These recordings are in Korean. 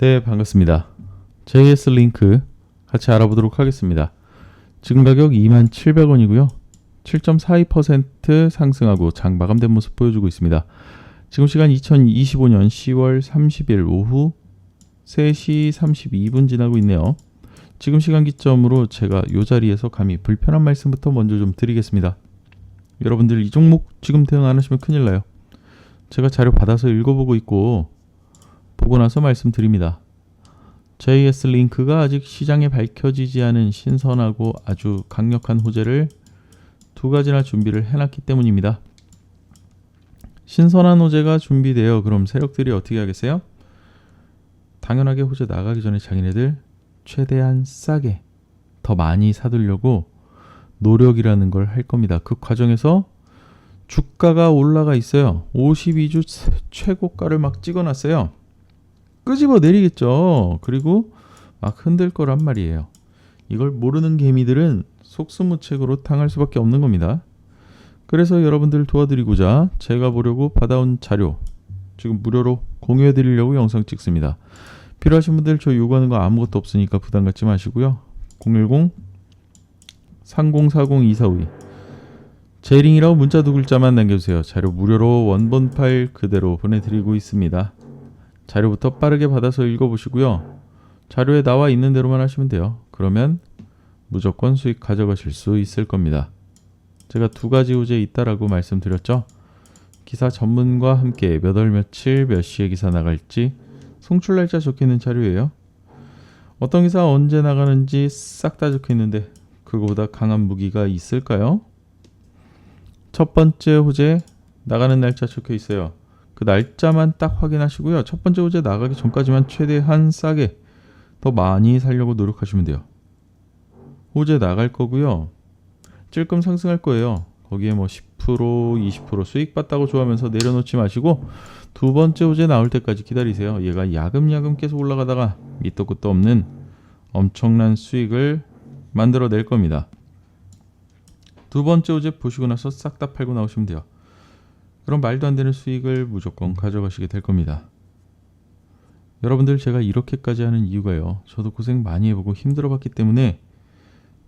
네, 반갑습니다. JS 링크 같이 알아보도록 하겠습니다. 지금 가격 27,000원이고요. 7.42% 상승하고 장 마감된 모습 보여주고 있습니다. 지금 시간 2025년 10월 30일 오후 3시 32분 지나고 있네요. 지금 시간 기점으로 제가 이 자리에서 감히 불편한 말씀부터 먼저 좀 드리겠습니다. 여러분들 이 종목 지금 대응 안 하시면 큰일 나요. 제가 자료 받아서 읽어보고 있고 보고 나서 말씀드립니다. JS 링크가 아직 시장에 밝혀지지 않은 신선하고 아주 강력한 호재를 두 가지나 준비를 해놨기 때문입니다. 신선한 호재가 준비되어 그럼 세력들이 어떻게 하겠어요? 당연하게 호재 나가기 전에 자기네들 최대한 싸게 더 많이 사두려고 노력이라는 걸 할 겁니다. 그 과정에서 주가가 올라가 있어요. 52주 최고가를 막 찍어놨어요. 끄집어 내리겠죠. 그리고 막 흔들 거란 말이에요. 이걸 모르는 개미들은 속수무책으로 당할 수밖에 없는 겁니다. 그래서 여러분들 도와드리고자 제가 보려고 받아온 자료 지금 무료로 공유해 드리려고 영상 찍습니다. 필요하신 분들 저 요구하는 거 아무것도 없으니까 부담 갖지 마시고요. 010 3040 2452 제링이라고 문자 두 글자만 남겨주세요. 자료 무료로 원본 파일 그대로 보내드리고 있습니다. 자료부터 빠르게 받아서 읽어보시고요. 자료에 나와 있는 대로만 하시면 돼요. 그러면 무조건 수익 가져가실 수 있을 겁니다. 제가 두 가지 호재 있다라고 말씀드렸죠. 기사 전문과 함께 몇 월 며칠 몇 시에 기사 나갈지 송출 날짜 적혀 있는 자료예요. 어떤 기사 언제 나가는지 싹 다 적혀 있는데 그거보다 강한 무기가 있을까요? 첫 번째 호재 나가는 날짜 적혀 있어요. 그 날짜만 딱 확인하시고요. 첫 번째 호재 나가기 전까지만 최대한 싸게 더 많이 살려고 노력하시면 돼요. 호재 나갈 거고요. 찔끔 상승할 거예요. 거기에 뭐 10% 20% 수익 봤다고 좋아하면서 내려놓지 마시고 두 번째 호재 나올 때까지 기다리세요. 얘가 야금야금 계속 올라가다가 밑도 끝도 없는 엄청난 수익을 만들어낼 겁니다. 두 번째 호재 보시고 나서 싹 다 팔고 나오시면 돼요. 그럼 말도 안 되는 수익을 무조건 가져가시게 될 겁니다. 여러분들 제가 이렇게까지 하는 이유가요. 저도 고생 많이 해보고 힘들어 봤기 때문에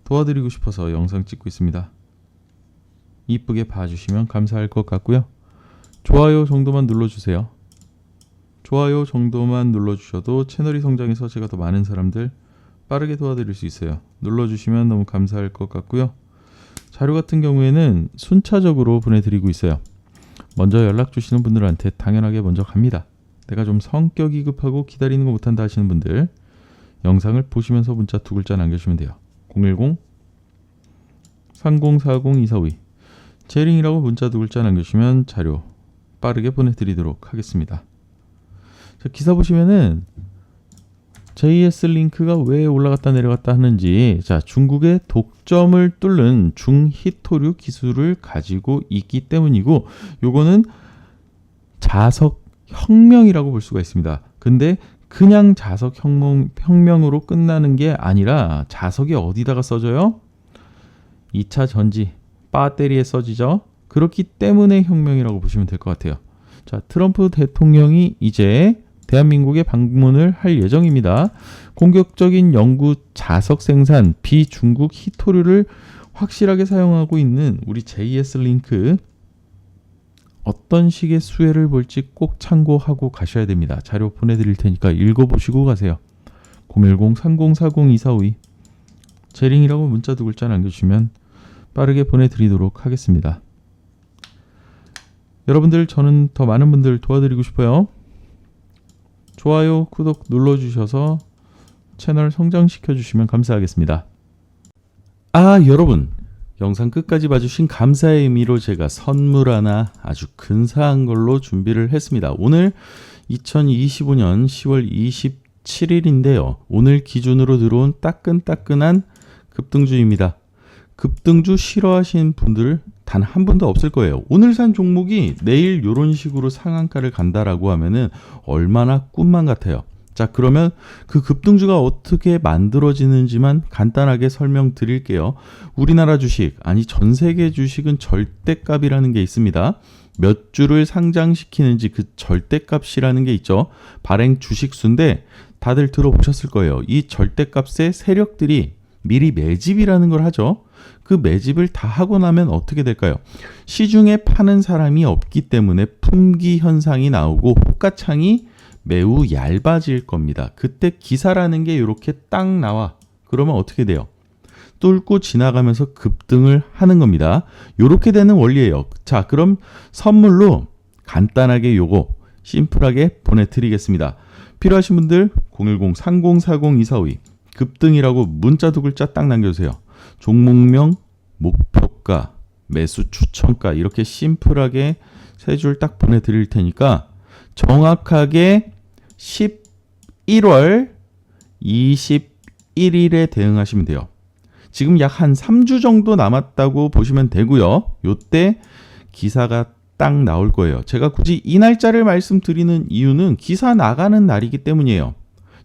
도와드리고 싶어서 영상 찍고 있습니다. 이쁘게 봐주시면 감사할 것 같고요. 좋아요 정도만 눌러주세요. 좋아요 정도만 눌러주셔도 채널이 성장해서 제가 더 많은 사람들 빠르게 도와드릴 수 있어요. 눌러주시면 너무 감사할 것 같고요. 자료 같은 경우에는 순차적으로 보내드리고 있어요. 먼저 연락 주시는 분들한테 당연하게 먼저 갑니다. 내가 좀 성격이 급하고 기다리는 거 못한다 하시는 분들 영상을 보시면서 문자 두 글자 남겨주시면 돼요. 010 3040 2452 제링이라고 문자 두 글자 남겨주시면 자료 빠르게 보내드리도록 하겠습니다. 자, 기사 보시면은 JS 링크가 왜 올라갔다 내려갔다 하는지 자 중국의 독점을 뚫는 중히토류 기술을 가지고 있기 때문이고 요거는 자석 혁명이라고 볼 수가 있습니다. 근데 그냥 자석 혁명, 혁명으로 끝나는 게 아니라 자석이 어디다가 써져요? 2차 전지 배터리에 써지죠. 그렇기 때문에 혁명이라고 보시면 될 것 같아요. 자, 트럼프 대통령이 이제 대한민국에 방문을 할 예정입니다. 공격적인 연구 자석 생산 비중국 히토류를 확실하게 사용하고 있는 우리 JS 링크 어떤 식의 수혜를 볼지 꼭 참고하고 가셔야 됩니다. 자료 보내드릴 테니까 읽어보시고 가세요. 010-3040-2452 제링이라고 문자 두 글자 남겨주시면 빠르게 보내드리도록 하겠습니다. 여러분들 저는 더 많은 분들 도와드리고 싶어요. 좋아요, 구독 눌러주셔서 채널 성장시켜 주시면 감사하겠습니다. 아, 여러분. 영상 끝까지 봐주신 감사의 의미로 제가 선물 하나 아주 근사한 걸로 준비를 했습니다. 오늘 2025년 10월 27일인데요. 오늘 기준으로 들어온 따끈따끈한 급등주입니다. 급등주 싫어하시는 분들 단한 분도 없을 거예요. 오늘 산 종목이 내일 이런 식으로 상한가를 간다라고 하면은 얼마나 꿈만 같아요. 자, 그러면 그 급등주가 어떻게 만들어지는지만 간단하게 설명드릴게요. 우리나라 주식, 아니 전 세계 주식은 절대값이라는 게 있습니다. 몇 주를 상장시키는지 그 절대값이라는 게 있죠. 발행 주식수인데 다들 들어보셨을 거예요. 이 절대값의 세력들이 미리 매집이라는 걸 하죠. 그 매집을 다 하고 나면 어떻게 될까요? 시중에 파는 사람이 없기 때문에 품귀 현상이 나오고 호가창이 매우 얇아질 겁니다. 그때 기사라는 게 이렇게 딱 나와. 그러면 어떻게 돼요? 뚫고 지나가면서 급등을 하는 겁니다. 이렇게 되는 원리예요. 자, 그럼 선물로 간단하게 요거 심플하게 보내드리겠습니다. 필요하신 분들 010-3040-2452 급등이라고 문자 두 글자 딱 남겨주세요. 종목명, 목표가, 매수 추천가 이렇게 심플하게 세 줄 딱 보내드릴 테니까 정확하게 11월 21일에 대응하시면 돼요. 지금 약 한 3주 정도 남았다고 보시면 되고요. 요때 기사가 딱 나올 거예요. 제가 굳이 이 날짜를 말씀드리는 이유는 기사 나가는 날이기 때문이에요.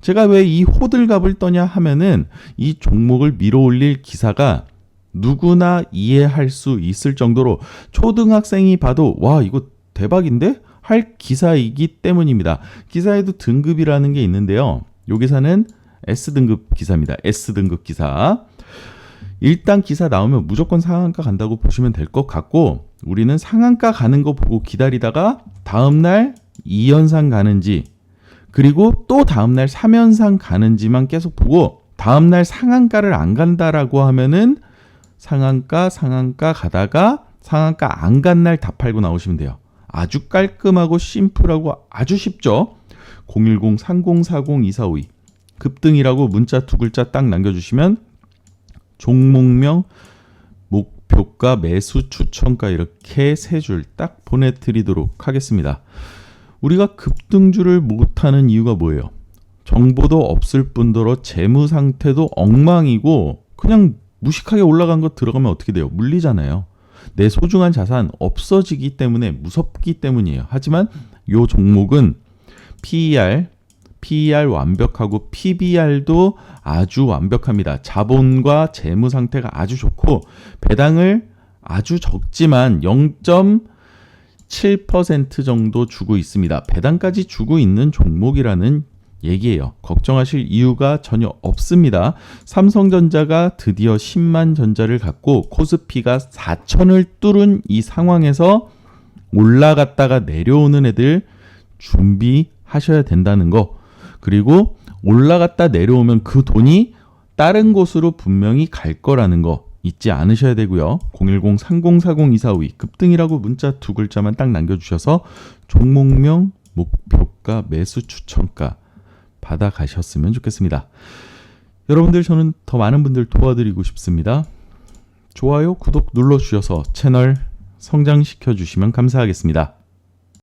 제가 왜 이 호들갑을 떠냐 하면은 이 종목을 밀어 올릴 기사가 누구나 이해할 수 있을 정도로 초등학생이 봐도 와 이거 대박인데 할 기사이기 때문입니다. 기사에도 등급이라는 게 있는데요. 요 기사는 S등급 기사입니다. S등급 기사. 일단 기사 나오면 무조건 상한가 간다고 보시면 될 것 같고 우리는 상한가 가는 거 보고 기다리다가 다음날 2연상 가는지 그리고 또 다음날 3연상 가는지만 계속 보고 다음날 상한가를 안 간다라고 하면은 상한가 상한가 가다가 상한가 안 간 날 다 팔고 나오시면 돼요. 아주 깔끔하고 심플하고 아주 쉽죠. 010-3040-2452 급등이라고 문자 두 글자 딱 남겨주시면 종목명, 목표가, 매수 추천가 이렇게 세 줄 딱 보내드리도록 하겠습니다. 우리가 급등주를 못하는 이유가 뭐예요? 정보도 없을 뿐더러 재무 상태도 엉망이고 그냥 무식하게 올라간 거 들어가면 어떻게 돼요? 물리잖아요. 내 소중한 자산 없어지기 때문에 무섭기 때문이에요. 하지만 요 종목은 PER, PER 완벽하고 PBR도 아주 완벽합니다. 자본과 재무 상태가 아주 좋고 배당을 아주 적지만 0.7% 정도 주고 있습니다. 배당까지 주고 있는 종목이라는 얘기예요. 걱정하실 이유가 전혀 없습니다. 삼성전자가 드디어 10만 전자를 갖고 코스피가 4천을 뚫은 이 상황에서 올라갔다가 내려오는 애들 준비하셔야 된다는 거. 그리고 올라갔다 내려오면 그 돈이 다른 곳으로 분명히 갈 거라는 거 잊지 않으셔야 되고요. 010-3040-2452 급등이라고 문자 두 글자만 딱 남겨주셔서 종목명, 목표가, 매수 추천가 받아가셨으면 좋겠습니다. 여러분들 저는 더 많은 분들 도와드리고 싶습니다. 좋아요, 구독 눌러주셔서 채널 성장시켜 주시면 감사하겠습니다.